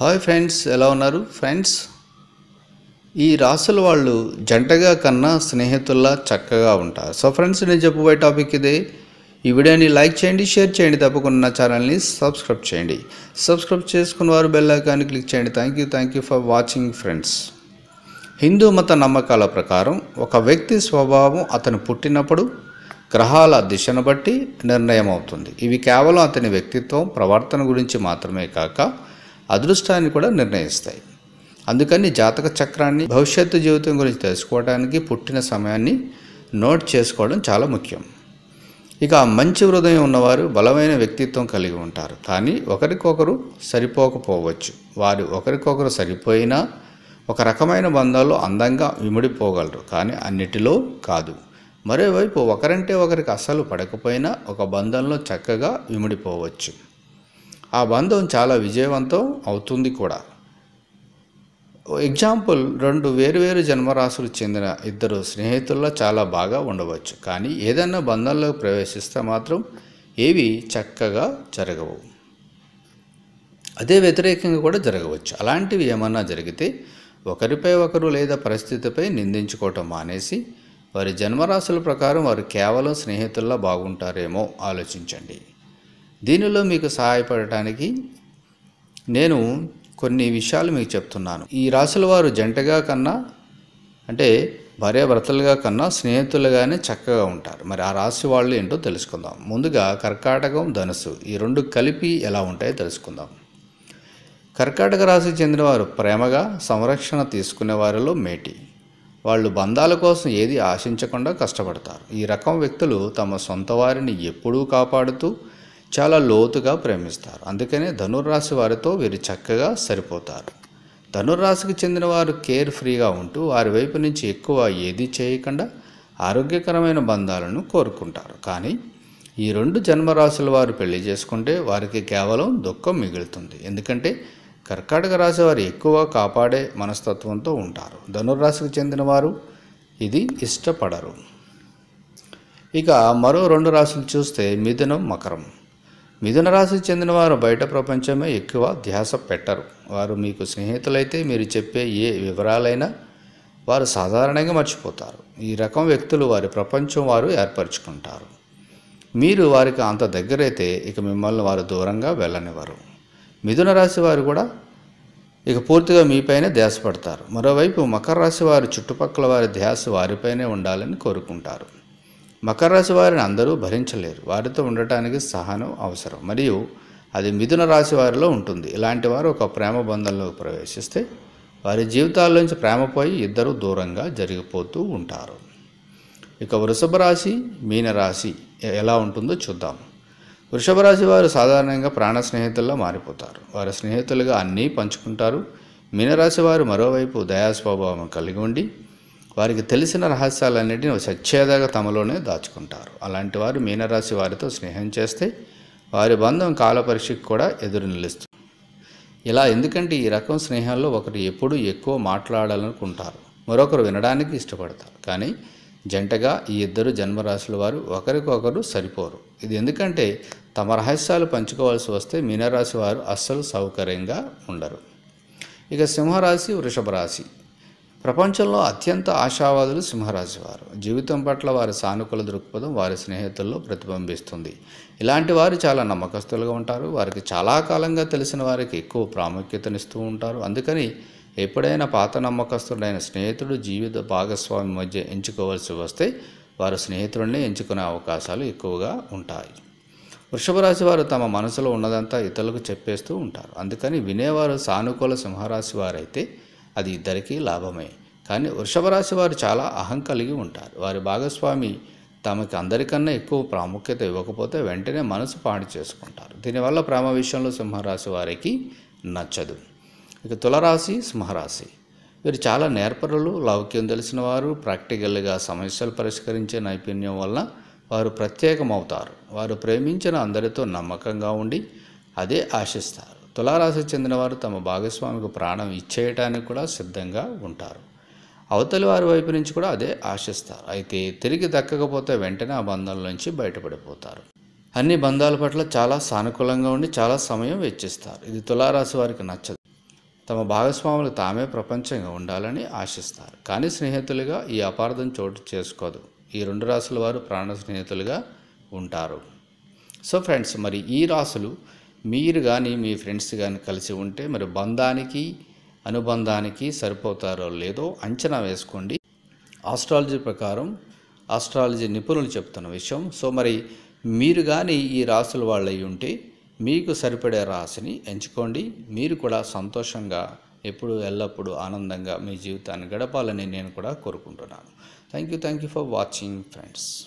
Hi friends ఎలా ఉన్నారు? Friends ఈ రాసుల వాళ్ళు జంటగా కన్నా స్నేహితుల్లా చక్కగా ఉంటారు. సో ఫ్రెండ్స్ నేను చెప్పబోయే టాపిక్ ఇదే. ఈ వీడియోని లైక్ చేయండి షేర్ చేయండి తప్పకుండా నా ఛానల్ని సబ్స్క్రైబ్ చేయండి. సబ్స్క్రైబ్ చేసుకున్న వారు బెల్ ఐకాన్ని క్లిక్ చేయండి. Thank you thank you for watching friends. Hindu మత నమ్మకాల ప్రకారం ఒక వ్యక్తి స్వభావం అతను పుట్టినప్పుడు గ్రహాల దిశను బట్టి నిర్ణయం అవుతుంది ఇవి కేవలం అతని వ్యక్తిత్వం ప్రవర్తన గురించి మాత్రమే కాక అదృష్టాన్ని కూడా నిర్ణయిస్తాయి. అందుకని జాతక చక్రాన్ని భవిష్యత్తు జీవితం గురించి తెలుసుకోవడానికి పుట్టిన సమయాన్ని నోట్ చేసుకోవడం చాలా ముఖ్యం. ఇక మంచి హృదయం ఉన్నవారు బలమైన వ్యక్తిత్వం కలిగి ఉంటారు. కానీ ఒకరికొకరు సరిపోకపోవచ్చు. వారు ఒకరికొకరు సరిపోయినా ఒక రకమైన బంధాలు అందంగా ఇమిడిపోగలరు కానీ అన్నిటిలో కాదు. మరోవైపు ఒకరంటే ఒకరికి అస్సలు పడకపోయినా ఒక బంధంలో చక్కగా ఇమిడిపోవచ్చు ఆ బంధం చాలా విజయవంతం అవుతుంది కూడా. ఎగ్జాంపుల్ రెండు వేరువేరు జన్మరాశులు చెందిన ఇద్దరు స్నేహితుల్లో చాలా బాగా ఉండవచ్చు. కానీ ఏదైనా బంధంలో ప్రవేశిస్తే మాత్రం ఏవి చక్కగా జరగవు. అదే వ్యతిరేకంగా కూడా జరగవచ్చు. అలాంటివి ఏమన్నా జరిగితే ఒకరిపై ఒకరు లేదా పరిస్థితిపై నిందించుకోవటం మానేసి వారి జన్మరాశుల ప్రకారం వారు కేవలం స్నేహితుల్లా బాగుంటారేమో ఆలోచించండి. దీనిలో మీకు సహాయపడటానికి నేను కొన్ని విషయాలు మీకు చెప్తున్నాను. ఈ రాసుల వారు జంటగా కన్నా అంటే భార్యాభర్తలుగా కన్నా స్నేహితులుగానే చక్కగా ఉంటారు. మరి ఆ రాశి వాళ్ళు ఏంటో తెలుసుకుందాం. ముందుగా కర్కాటకం ధనుసు ఈ రెండు కలిపి ఎలా ఉంటాయో తెలుసుకుందాం. కర్కాటక రాశికి చెందినవారు ప్రేమగా సంరక్షణ తీసుకునే వారిలో మేటి. వాళ్ళు బంధాల కోసం ఏది ఆశించకుండా కష్టపడతారు. ఈ రకం వ్యక్తులు తమ సొంత వారిని ఎప్పుడూ కాపాడుతూ చాలా లోతుగా ప్రేమిస్తారు. అందుకనే ధనుర్రాశి వారితో వీరు చక్కగా సరిపోతారు. ధనుర్రాశికి చెందిన వారు కేర్ ఫ్రీగా ఉంటూ వారి వైపు నుంచి ఎక్కువ ఏది చేయకుండా ఆరోగ్యకరమైన బంధాలను కోరుకుంటారు. కానీ ఈ రెండు జన్మరాశుల వారు పెళ్ళి చేసుకుంటే వారికి కేవలం దుఃఖం మిగులుతుంది. ఎందుకంటే కర్కాటక రాశి వారు ఎక్కువ కాపాడే మనస్తత్వంతో ఉంటారు. ధనుర్రాశికి చెందిన వారు ఇది ఇష్టపడరు. ఇక మరో రెండు రాశులు చూస్తే మిథునం మకరం. మిథున రాశికి చెందిన వారు బయట ప్రపంచమే ఎక్కువ ధ్యాస పెట్టరు. వారు మీకు స్నేహితులైతే మీరు చెప్పే ఏ వివరాలైనా వారు సాధారణంగా మర్చిపోతారు. ఈ రకం వ్యక్తులు వారి ప్రపంచం వారు ఏర్పరచుకుంటారు. మీరు వారికి అంత దగ్గరైతే ఇక మిమ్మల్ని వారు దూరంగా వెళ్ళనివ్వరు. మిథున రాశి వారు కూడా ఇక పూర్తిగా మీపైనే ధ్యాసపడతారు మరోవైపు మకర రాశి వారు చుట్టుపక్కల వారి ధ్యాస వారిపైనే ఉండాలని కోరుకుంటారు. మకర రాశి వారిని అందరూ భరించలేరు. వారితో ఉండటానికి సహనం అవసరం. మరియు అది మిథున రాశి వారిలో ఉంటుంది. ఇలాంటి వారు ఒక ప్రేమ బంధంలో ప్రవేశిస్తే వారి జీవితాల్లోంచి ప్రేమ పోయి ఇద్దరు దూరంగా జరిగిపోతూ ఉంటారు. ఇక వృషభ రాశి మీనరాశి ఎలా ఉంటుందో చూద్దాం. వృషభ రాశి వారు సాధారణంగా ప్రాణ స్నేహితుల్లో మారిపోతారు. వారి స్నేహితులుగా అన్నీ పంచుకుంటారు. మీనరాశి వారు మరోవైపు దయా స్వభావం కలిగి ఉండి వారికి తెలిసిన రహస్యాలన్నిటిని సచ్చేదాగా తమలోనే దాచుకుంటారు. అలాంటి వారు మీనరాశి వారితో స్నేహం చేస్తే వారి బంధం కాలపరీక్షకు కూడా ఎదురు నిలుస్తుంది. ఇలా ఎందుకంటే ఈ రకం స్నేహంలో ఒకరు ఎప్పుడూ ఎక్కువ మాట్లాడాలనుకుంటారు. మరొకరు వినడానికి ఇష్టపడతారు. కానీ జంటగా ఈ ఇద్దరు జన్మరాశుల వారు ఒకరికొకరు సరిపోరు. ఇది ఎందుకంటే తమ రహస్యాలు పంచుకోవాల్సి వస్తే మీనరాశి వారు అస్సలు సౌకర్యంగా ఉండరు. ఇక సింహరాశి వృషభ రాశి ప్రపంచంలో అత్యంత ఆశావాదులు సింహరాశి వారు. జీవితం పట్ల వారి సానుకూల దృక్పథం వారి స్నేహితుల్లో ప్రతిబింబిస్తుంది. ఇలాంటి వారు చాలా నమ్మకస్తులుగా ఉంటారు. వారికి చాలా కాలంగా తెలిసిన వారికి ఎక్కువ ప్రాముఖ్యతనిస్తూ ఉంటారు. అందుకని ఎప్పుడైనా పాత నమ్మకస్తుడైన స్నేహితుడు జీవిత భాగస్వామి మధ్య ఎంచుకోవాల్సి వస్తే వారు స్నేహితుడిని ఎంచుకునే అవకాశాలు ఎక్కువగా ఉంటాయి. వృషభ రాశి వారు తమ మనసులో ఉన్నదంతా ఇతరులకు చెప్పేస్తూ ఉంటారు. అందుకని వినేవారు సానుకూల సింహరాశి వారైతే అది ఇద్దరికీ లాభమే. కానీ వృషభ రాశి వారు చాలా అహం కలిగి ఉంటారు. వారి భాగస్వామి తమకి అందరికన్నా ఎక్కువ ప్రాముఖ్యత ఇవ్వకపోతే వెంటనే మనసు పాడు చేసుకుంటారు. దీనివల్ల ప్రేమ విషయంలో సింహరాశి వారికి నచ్చదు. ఇక తులరాశి సింహరాశి. వీరు చాలా నేర్పరులు లౌక్యం తెలిసిన వారు ప్రాక్టికల్గా సమస్యలు పరిష్కరించే నైపుణ్యం వలన వారు ప్రత్యేకమవుతారు. వారు ప్రేమించిన అందరితో నమ్మకంగా ఉండి అదే ఆశిస్తారు. తులారాశి చెందినవారు తమ భాగస్వామికి ప్రాణం ఇచ్చేయటానికి కూడా సిద్ధంగా ఉంటారు. అవతలి వారి వైపు నుంచి కూడా అదే ఆశిస్తారు. అయితే తిరిగి దక్కకపోతే వెంటనే ఆ బంధంలోంచి బయటపడిపోతారు. అన్ని బంధాల పట్ల చాలా సానుకూలంగా ఉండి చాలా సమయం వెచ్చిస్తారు. ఇది తులారాశి వారికి నచ్చదు. తమ భాగస్వాములు తామే ప్రపంచంగా ఉండాలని ఆశిస్తారు. కానీ స్నేహితులుగా ఈ అపార్థం చోటు చేసుకోదు. ఈ రెండు రాసుల వారు ప్రాణ స్నేహితులుగా ఉంటారు. సో ఫ్రెండ్స్ మరి ఈ రాసులు మీరు కానీ మీ ఫ్రెండ్స్ కానీ కలిసి ఉంటే మరి బంధానికి అనుబంధానికి సరిపోతారో లేదో అంచనా వేసుకోండి. ఆస్ట్రాలజీ ప్రకారం ఆస్ట్రాలజీ నిపుణులు చెప్తున్న విషయం. సో మరి మీరు కానీ ఈ రాసుల వాళ్ళు అయి ఉంటే మీకు సరిపడే రాశిని ఎంచుకోండి. మీరు కూడా సంతోషంగా ఎప్పుడు ఎల్లప్పుడూ ఆనందంగా మీ జీవితాన్ని గడపాలని నేను కూడా కోరుకుంటున్నాను. Thank you thank you for watching friends